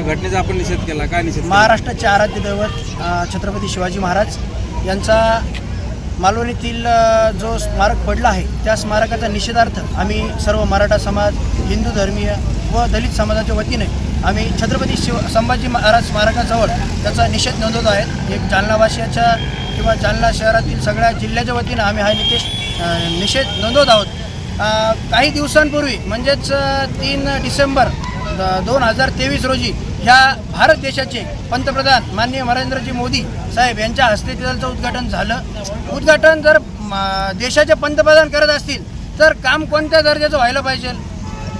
त्या घटनेचा आपण निषेध केला. काय निषेध महाराष्ट्राचे आराध्य दैवत छत्रपती शिवाजी महाराज यांचा मालवणीतील जो स्मारक पडला आहे त्या स्मारकाचा निषेधार्थ आम्ही सर्व मराठा समाज हिंदू धर्मीय व दलित समाजाच्या वतीने आम्ही छत्रपती शिव संभाजी महाराज स्मारकाजवळ त्याचा निषेध नोंदवत आहेत एक जालनावासियाच्या किंवा जालना शहरातील सगळ्या जिल्ह्याच्या वतीनं आम्ही हा निकेश निषेध नोंदवत आहोत. काही दिवसांपूर्वी म्हणजेच तीन डिसेंबर दोन हजार तेवीस रोजी ह्या भारत देशाचे पंतप्रधान माननीय नरेंद्रजी मोदी साहेब यांच्या हस्ते तिथलं उद्घाटन झालं. उद्घाटन जर देशाचे पंतप्रधान करत असतील तर काम कोणत्या दर्जाचं व्हायला पाहिजे?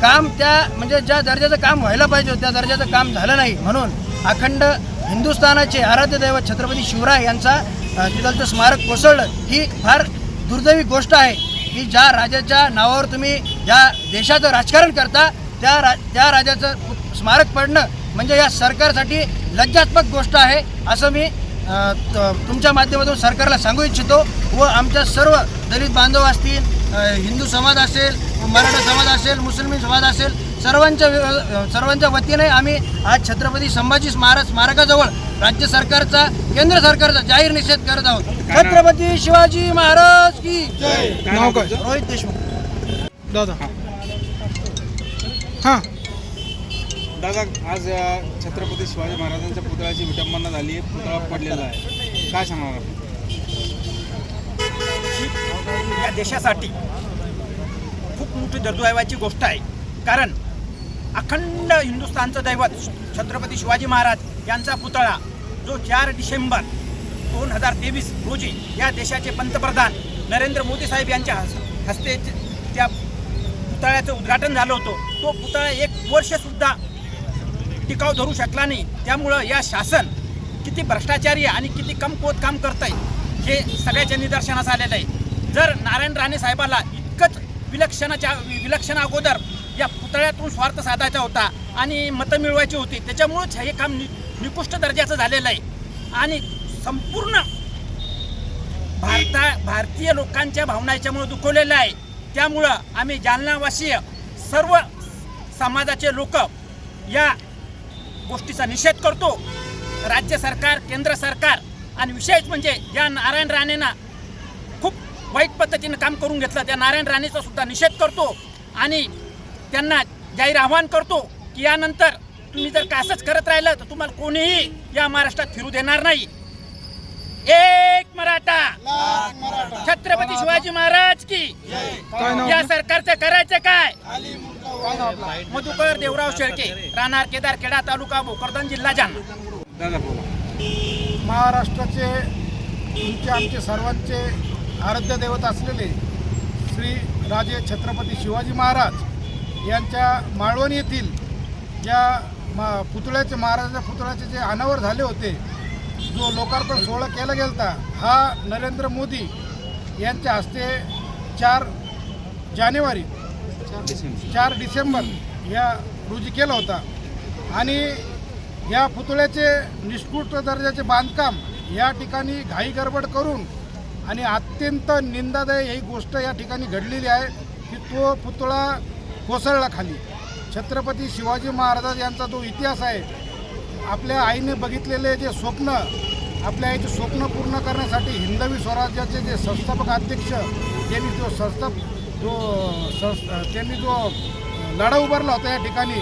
काम त्या म्हणजे ज्या दर्जाचं काम व्हायला पाहिजे त्या दर्जाचं काम झालं नाही म्हणून अखंड हिंदुस्थानाचे आराध्य दैवत छत्रपती शिवराय यांचा अ, तिथलचं स्मारक कोसळलं. ही फार दुर्दैवी गोष्ट आहे की ज्या राजाच्या नावावर तुम्ही ज्या देशाचं राजकारण करता त्या रा त्या राजाचं स्मारक पडणं म्हणजे या सरकारसाठी लज्जात्मक गोष्ट आहे असं मी तुमच्या माध्यमातून सरकारला सांगू इच्छितो व आमच्या सर्व दलित बांधव असतील हिंदू समाज असेल मराठा समाज असेल मुस्लिम समाज असेल सर्वांच्या सर्वांच्या वतीने आम्ही आज छत्रपती संभाजी महाराज स्मारकाजवळ राज्य सरकारचा केंद्र सरकारचा जाहीर निषेध करत आहोत? छत्रपती शिवाजी महाराज की? रोहित देशमुख. दादा. हां. दादा आज छत्रपती शिवाजी महाराजांच्या पुतळ्याची विटंबना झाली आहे. पुतळा पडलेला आहे. काय सांगणार आपण? या देशासाठी खूप मोठी दुर्दैवाची गोष्ट आहे. कारण अखंड हिंदुस्थानचं दैवत छत्रपती शिवाजी महाराज यांचा पुतळा जो चार डिसेंबर दोन हजार तेवीस रोजी या देशाचे पंतप्रधान नरेंद्र मोदी साहेब यांच्या हस- हस्ते त्या पुतळ्याचं उद्घाटन झालं होतं. तो पुतळा एक वर्षसुद्धा टिकाव धरू शकला नाही. त्यामुळं या शासन किती भ्रष्टाचारी आहे आणि किती कमकुवत काम करत आहे हे सगळ्याच्या निदर्शनास आलेलं आहे. जर नारायण राणे साहेबाला इतकंच विलक्षणाच्या विलक्षण अगोदर या पुतळ्यातून स्वार्थ साधायचा होता आणि मतं मिळवायची होती त्याच्यामुळंच हे काम नि निकृष्ट दर्जाचं झालेलं आहे. आणि संपूर्ण भारता भारतीय लोकांच्या भावना याच्यामुळं दुखवलेल्या आहे. त्यामुळं आम्ही जालनावासीय सर्व समाजाचे लोक या गोष्टीचा निषेध करतो. राज्य सरकार केंद्र सरकार आणि विशेष म्हणजे या नारायण राणेंना खूप वाईट पद्धतीनं काम करून घेतलं त्या नारायण राणेचा सुद्धा निषेध करतो आणि त्यांना जाहीर आव्हान करतो की यानंतर तुम्ही जर का असंच करत राहिलं तर तुम्हाला कोणीही या महाराष्ट्रात फिरू देणार नाही. एक मराठा! छत्रपती शिवाजी महाराज की या? सरकारचं करायचं काय? काय नाव आपलं? मधुकर देवराव शेळके राहणार केदार खेडा तालुका भोकरदन जिल्हा जालना दादा बोला महाराष्ट्राचे तुमचे आमचे सर्वांचे आराध्य दैवत असलेले श्री राजे छत्रपती शिवाजी महाराज यांच्या माळवण येथील ज्या मा पुतळ्याचे महाराजाच्या पुतळ्याचे जे अनावर झाले होते जो लोकार्पण सोहळा केला गेलता हा नरेंद्र मोदी यांच्या हस्ते चार जानेवारी चार डिसेंबर. या रोजी केला होता. आणि या पुतळ्याचे निष्कृष्ट दर्जाचे बांधकाम या ठिकाणी घाई गडबड करून आणि अत्यंत निंदादायी ही गोष्ट या ठिकाणी घडलेली आहे की तो पुतळा कोसळला खाली. छत्रपती शिवाजी महाराज यांचा जो इतिहास आहे आपल्या आईने बघितलेले जे स्वप्न आपल्या आईचे स्वप्न पूर्ण करण्यासाठी हिंदवी स्वराज्याचे जे संस्थापक अध्यक्ष त्यांनी जो संस्थाप जो संस- त्यांनी जो लढा उभारला होता या ठिकाणी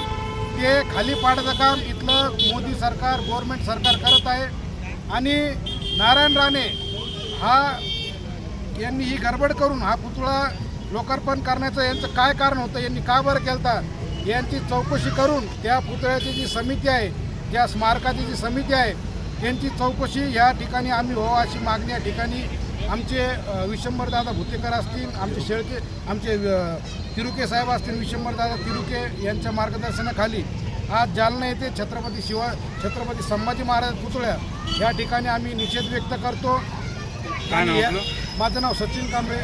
ते खाली पाडायचं काम इथलं मोदी सरकार गव्हर्मेंट सरकार करत आहे. आणि नारायण राणे हा यांनी ही गडबड करून हा पुतळा लोकार्पण करण्याचं यांचं काय कारण होतं यांनी का बरं केलता यांची चौकशी करून त्या पुतळ्याची जी समिती आहे त्या स्मारकाची जी समिती आहे त्यांची चौकशी या ठिकाणी आम्ही हो अशी मागणी या ठिकाणी आमचे अ, विशंभरदादा भुतेकर असतील आमचे शेळके आमचे तिरुके साहेब असतील विशंभरदादा तिरुके यांच्या मार्गदर्शनाखाली आज जालना येथे छत्रपती शिवा छत्रपती संभाजी महाराज पुतळ्या या ठिकाणी आम्ही निषेध व्यक्त करतो? माझं नाव सचिन कांबळे